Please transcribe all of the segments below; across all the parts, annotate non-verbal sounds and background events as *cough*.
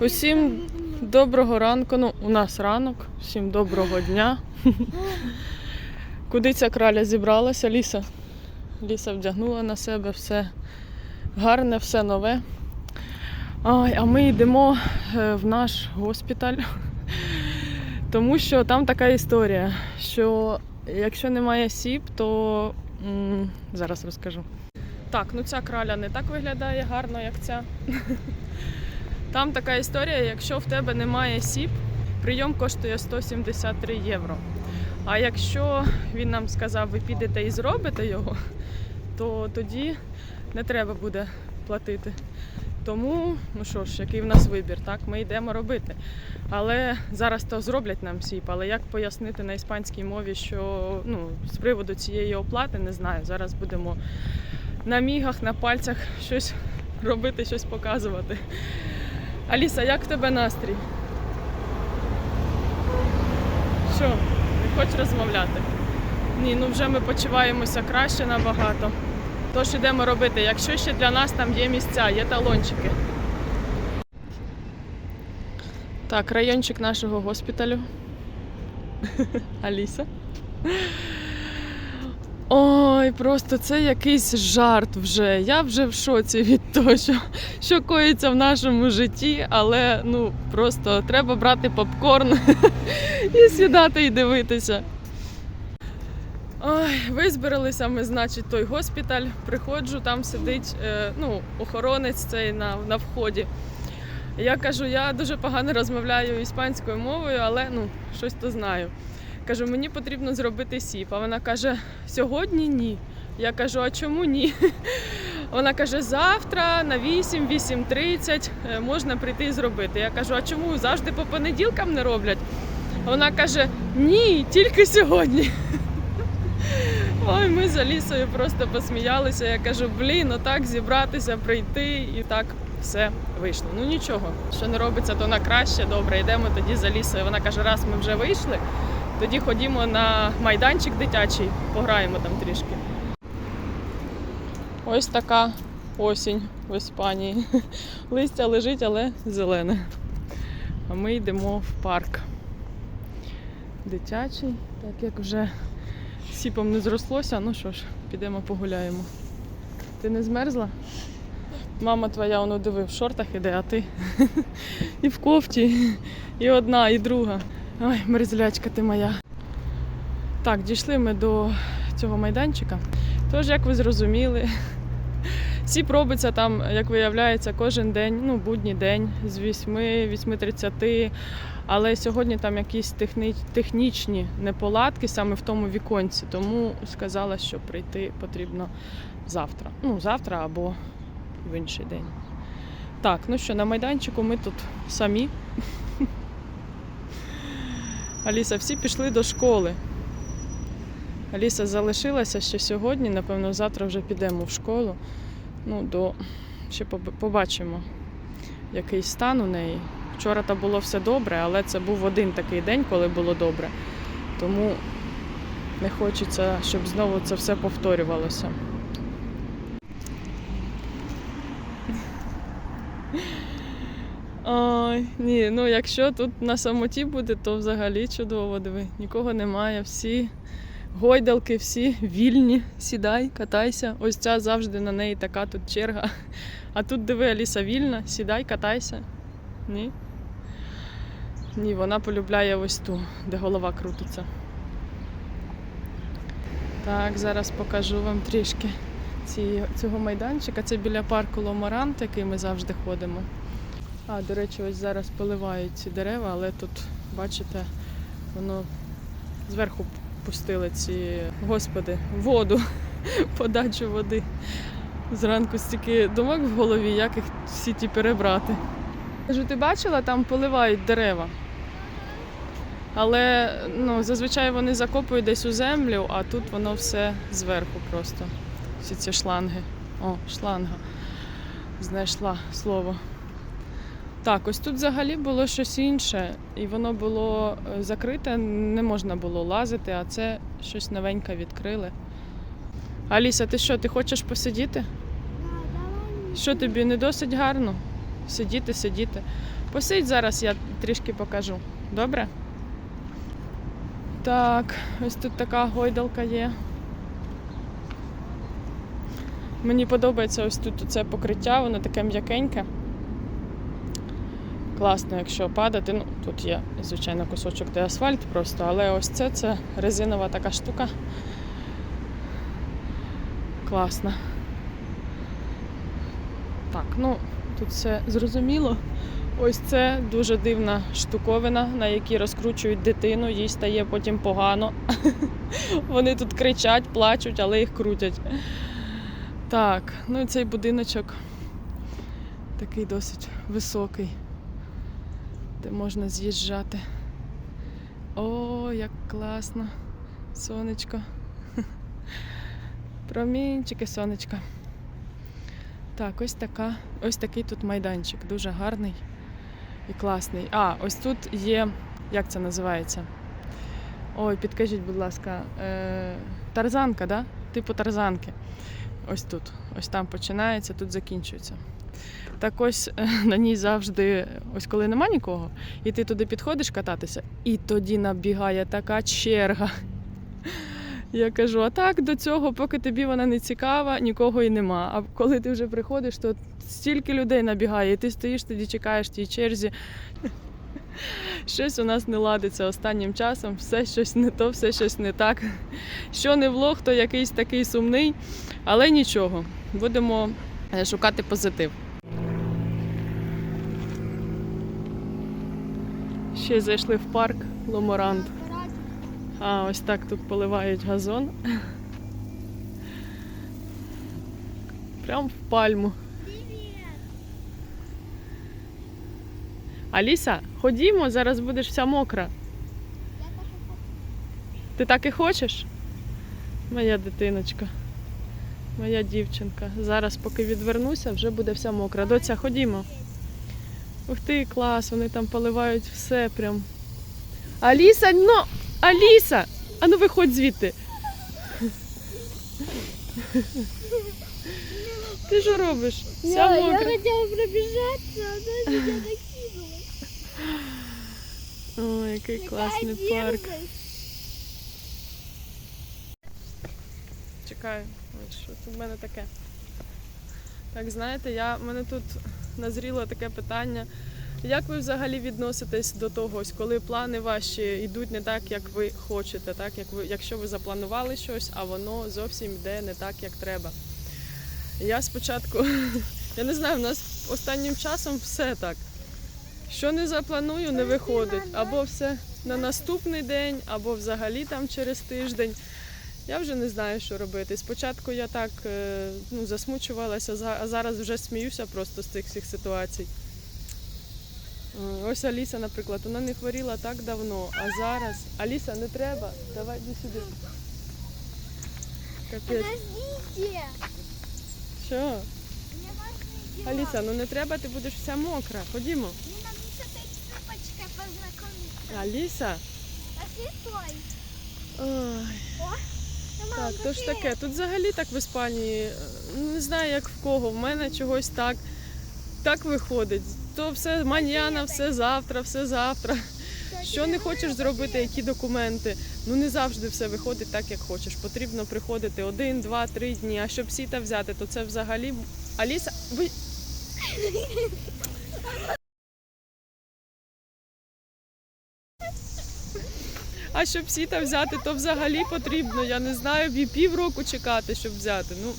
Усім доброго ранку. Ну, у нас ранок, всім доброго дня. Куди ця краля зібралася? Ліса. Ліса вдягнула на себе все гарне, все нове. Ай, а ми йдемо е, в наш госпіталь, тому що там така історія, що якщо немає сіп, то м, зараз розкажу. Так, ну ця краля не так виглядає гарно, як ця. Там така історія, якщо в тебе немає сіп, прийом коштує 173 євро. А якщо він нам сказав, ви підете і зробите його, то тоді не треба буде платити. Тому, ну що ж, який в нас вибір, так, ми йдемо робити. Але зараз то зроблять нам сіп, але як пояснити на іспанській мові, що ну, з приводу цієї оплати, не знаю. Зараз будемо на мігах, на пальцях щось робити, щось показувати. Аліса, як в тебе настрій? Що, не хочеш розмовляти? Ні, ну вже ми почуваємося краще набагато. Тож ідемо робити. Якщо ще для нас там є місця, є талончики. Так, райончик нашого госпіталю. *laughs* Аліса. Ой, просто це якийсь жарт вже. Я вже в шоці від того, що, що коїться в нашому житті, але ну просто треба брати попкорн *laughs* і сідати і дивитися. Ой, визбиралися ми, значить, той госпіталь. Приходжу, там сидить е, ну, охоронець цей на, на вході. Я кажу, я дуже погано розмовляю іспанською мовою, але ну, щось то знаю. Кажу, мені потрібно зробити сіп. А вона каже, сьогодні ні. Я кажу, а чому ні? *laughs* Вона каже, завтра на 8, 8.30 е, можна прийти і зробити. Я кажу, а чому завжди по понеділкам не роблять? Вона каже, ні, тільки сьогодні. *laughs* Ой, ми з Алісою просто посміялися. Я кажу, блін, отак зібратися, прийти і так все вийшло. Ну нічого, що не робиться, то на краще. Добре, йдемо тоді з Алісою. Вона каже, раз ми вже вийшли, тоді ходімо на майданчик дитячий, пограємо там трішки. Ось така осінь в Іспанії. *laughs* Листя лежить, але зелене. А ми йдемо в парк. Дитячий, так як вже сіпом не зрослося, ну що ж, підемо погуляємо. Ти не змерзла? Мама твоя, воно диви, в шортах іде, а ти *laughs* і в кофті, і одна, і друга. Ой, мерзлячка ти моя. Так, дійшли ми до цього майданчика. Тож, як ви зрозуміли, *laughs* сіп робиться там, як виявляється, кожен день, ну, будній день з 8, 8.30. Але сьогодні там якісь техні... технічні неполадки саме в тому віконці, тому сказала, що прийти потрібно завтра. Ну, завтра або в інший день. Так, ну що, на майданчику ми тут самі. Аліса, всі пішли до школи. Аліса залишилася ще сьогодні, напевно, завтра вже підемо в школу. Ну, до... ще побачимо, який стан у неї. Вчора то було все добре, але це був один такий день, коли було добре. Тому не хочеться, щоб знову це все повторювалося. Ой, ні, ну якщо тут на самоті буде, то взагалі чудово, диви. Нікого немає, всі гойдалки, всі вільні. Сідай, катайся. Ось ця завжди на неї така тут черга. А тут диви, Аліса вільна, сідай, катайся. Ні. Ні, вона полюбляє ось ту, де голова крутиться. Так, зараз покажу вам трішки цього майданчика. Це біля парку Ломарант, який ми завжди ходимо. А, до речі, ось зараз поливають ці дерева, але тут, бачите, воно зверху пустили ці, господи, воду, *laughs* подачу води. Зранку стільки думок в голові, як їх всі ті перебрати. Кажу, ти бачила, там поливають дерева. Але ну, зазвичай вони закопують десь у землю, а тут воно все зверху просто. Всі ці шланги. О, шланга. Знайшла слово. Так, ось тут взагалі було щось інше, і воно було е, закрите, не можна було лазити, а це щось новеньке відкрили. Аліса, ти що, ти хочеш посидіти? Що тобі не досить гарно? сидіти, сидіти. Посидь зараз, я трішки покажу. Добре? Так, ось тут така гойдалка є. Мені подобається ось тут це покриття, воно таке м'якеньке. Класно, якщо падати. Ну, тут є, звичайно, кусочок де асфальт просто, але ось це, це резинова така штука. Класна. Так, ну тут все зрозуміло. Ось це дуже дивна штуковина, на якій розкручують дитину, їй стає потім погано. *laughs* Вони тут кричать, плачуть, але їх крутять. Так, ну і цей будиночок такий досить високий, де можна з'їжджати. О, як класно! Сонечко. *laughs* Промінчики сонечка. Так, ось така, ось такий тут майданчик, дуже гарний і класний. А, ось тут є, як це називається? Ой, підкажіть, будь ласка, е, тарзанка, да? Типу тарзанки. Ось тут. Ось там починається, тут закінчується. Так ось е, *laughs* на ній завжди, ось коли нема нікого, і ти туди підходиш кататися, і тоді набігає така черга. *laughs* Я кажу, а так до цього, поки тобі вона не цікава, нікого і нема. А коли ти вже приходиш, то стільки людей набігає, і ти стоїш тоді, чекаєш тій черзі. *laughs* Щось у нас не ладиться останнім часом, все щось не то, все щось не так. Що не влог, то якийсь такий сумний, але нічого. Будемо е, шукати позитив. Ще зайшли в парк Ломорант. А, ось так тут поливають газон. Прям в пальму. Аліса, ходімо, зараз будеш вся мокра. Ти так і хочеш? Моя дитиночка, моя дівчинка. Зараз, поки відвернуся, вже буде вся мокра. Доця, ходімо. Ух ти, клас, вони там поливають все прям. Аліса, ну! Аліса! А ну виходь звідти. Ти що робиш? Вся Я, я мокра. хотела пробежаться, а она меня накинула. О, який класний парк. Чекаю, що тут в мене таке. Так, знаєте, я, в мене тут назріло таке питання. Як ви взагалі відноситесь до того, коли плани ваші йдуть не так, як ви хочете, так? Як ви, якщо ви запланували щось, а воно зовсім йде не так, як треба. Я спочатку, *laughs* я не знаю, в нас останнім часом все так. Що не запланую, не виходить. Або все на наступний день, або взагалі там через тиждень. Я вже не знаю, що робити. Спочатку я так е, ну, засмучувалася, за- а зараз вже сміюся просто з цих всіх ситуацій. Е, Ось Аліса, наприклад, вона не хворіла так давно, а зараз. Аліса, не треба, давай йди сюди. Капець. Подождите. Що? Мне важно дело. Аліса, ну не треба, ти будеш вся мокра. Ходімо. Мне надо с этой цыпочкой познакомиться. Аліса. А ты стой. Ой. Ну, Так, то ж таке. Тут взагалі так в Іспанії, е, не знаю як в кого, в мене чогось так, так виходить. То все маньяна, все завтра, все завтра. Що не хочеш зробити, які документи? Ну не завжди все виходить так, як хочеш. Потрібно приходити один, два, три дні. А щоб сіта взяти, то це взагалі. Аліса, ви. А щоб сіта взяти, то взагалі потрібно. Я не знаю, і півроку чекати, щоб взяти. Ну,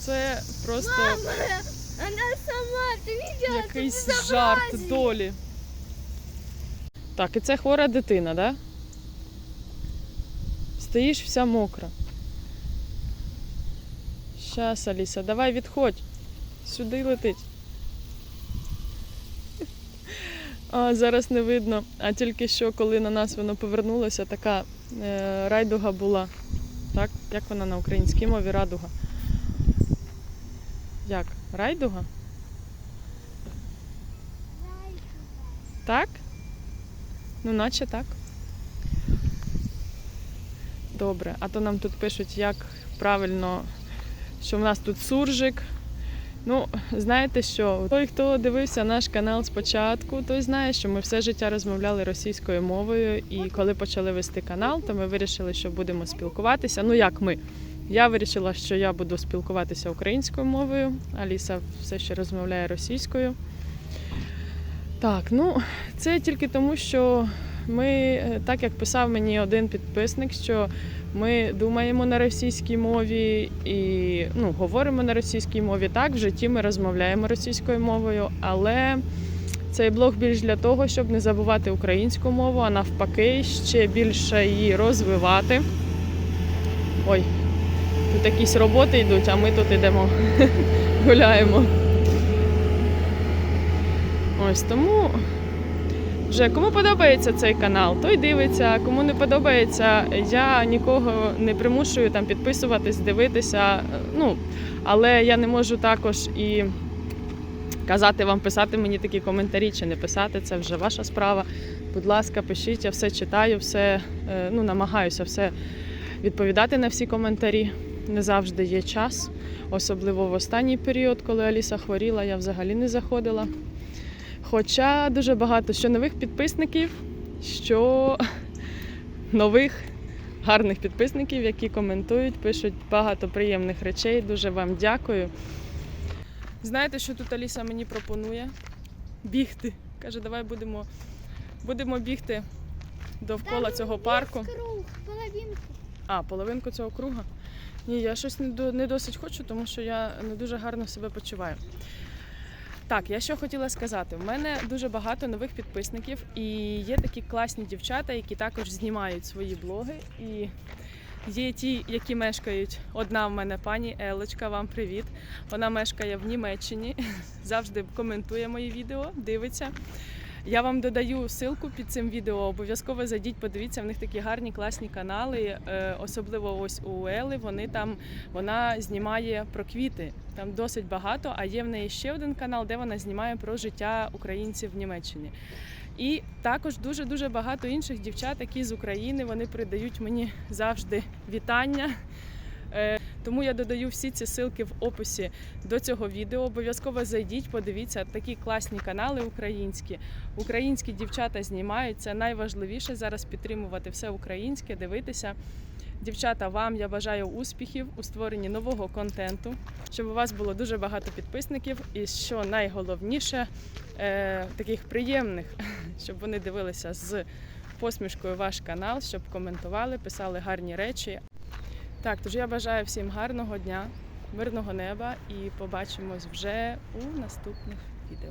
це просто Она сама, ты видела? Якийсь не жарт долі. Так, і це хвора дитина, да? Стоїш вся мокра. Щас, Аліса, давай відходь. Сюди летить. А, зараз не видно. А тільки що, коли на нас воно повернулося, така е, райдуга була. Так? Як вона на українській мові радуга? Як? Райдуга? Так? Ну, наче так. Добре, а то нам тут пишуть, як правильно, що в нас тут суржик, Ну, знаєте що, той, хто дивився наш канал спочатку, той знає, що ми все життя розмовляли російською мовою. І коли почали вести канал, то ми вирішили, що будемо спілкуватися. Ну як ми? Я вирішила, що я буду спілкуватися українською мовою. Аліса все ще розмовляє російською. Так, ну це тільки тому, що ми, е, так як писав мені один підписник, що ми думаємо на російській мові і ну, говоримо на російській мові. Так, в житті ми розмовляємо російською мовою, але цей блог більш для того, щоб не забувати українську мову, а навпаки, ще більше її розвивати. Ой, тут якісь роботи йдуть, а ми тут йдемо, *laughs* гуляємо. Ось тому вже кому подобається цей канал, той дивиться. Кому не подобається, я нікого не примушую там підписуватись, дивитися. Ну, але я не можу також і казати вам писати мені такі коментарі чи не писати. Це вже ваша справа. Будь ласка, пишіть, я все читаю, все е, ну, намагаюся все відповідати на всі коментарі. Не завжди є час, особливо в останній період, коли Аліса хворіла, я взагалі не заходила. Хоча дуже багато що нових підписників, що *laughs* нових гарних підписників, які коментують, пишуть багато приємних речей. Дуже вам дякую. Знаєте, що тут Аліса мені пропонує? Бігти. Каже, давай будемо, будемо бігти довкола цього парку. Круг, половинку. А, половинку цього круга? Ні, я щось не досить хочу, тому що я не дуже гарно себе почуваю. Так, я що хотіла сказати. У мене дуже багато нових підписників, і є такі класні дівчата, які також знімають свої блоги. І є ті, які мешкають. Одна в мене пані Елочка, вам привіт. Вона мешкає в Німеччині, *laughs* завжди коментує мої відео, дивиться. Я вам додаю ссылку під цим відео. Обов'язково зайдіть, подивіться. В них такі гарні класні канали. е, Особливо ось у Ели. Вони там вона знімає про квіти. Там досить багато. А є в неї ще один канал, де вона знімає про життя українців в Німеччині. І також дуже дуже багато інших дівчат, які з України вони передають мені завжди вітання. Тому я додаю всі ці ссылки в описі до цього відео. Обов'язково зайдіть, подивіться такі класні канали українські. Українські дівчата знімають. Це найважливіше зараз підтримувати все українське, дивитися. Дівчата, вам я бажаю успіхів у створенні нового контенту, щоб у вас було дуже багато підписників, і що найголовніше, е, таких приємних, *laughs* щоб вони дивилися з посмішкою ваш канал, щоб коментували, писали гарні речі. Так, тож я бажаю всім гарного дня, мирного неба і побачимось вже у наступних відео.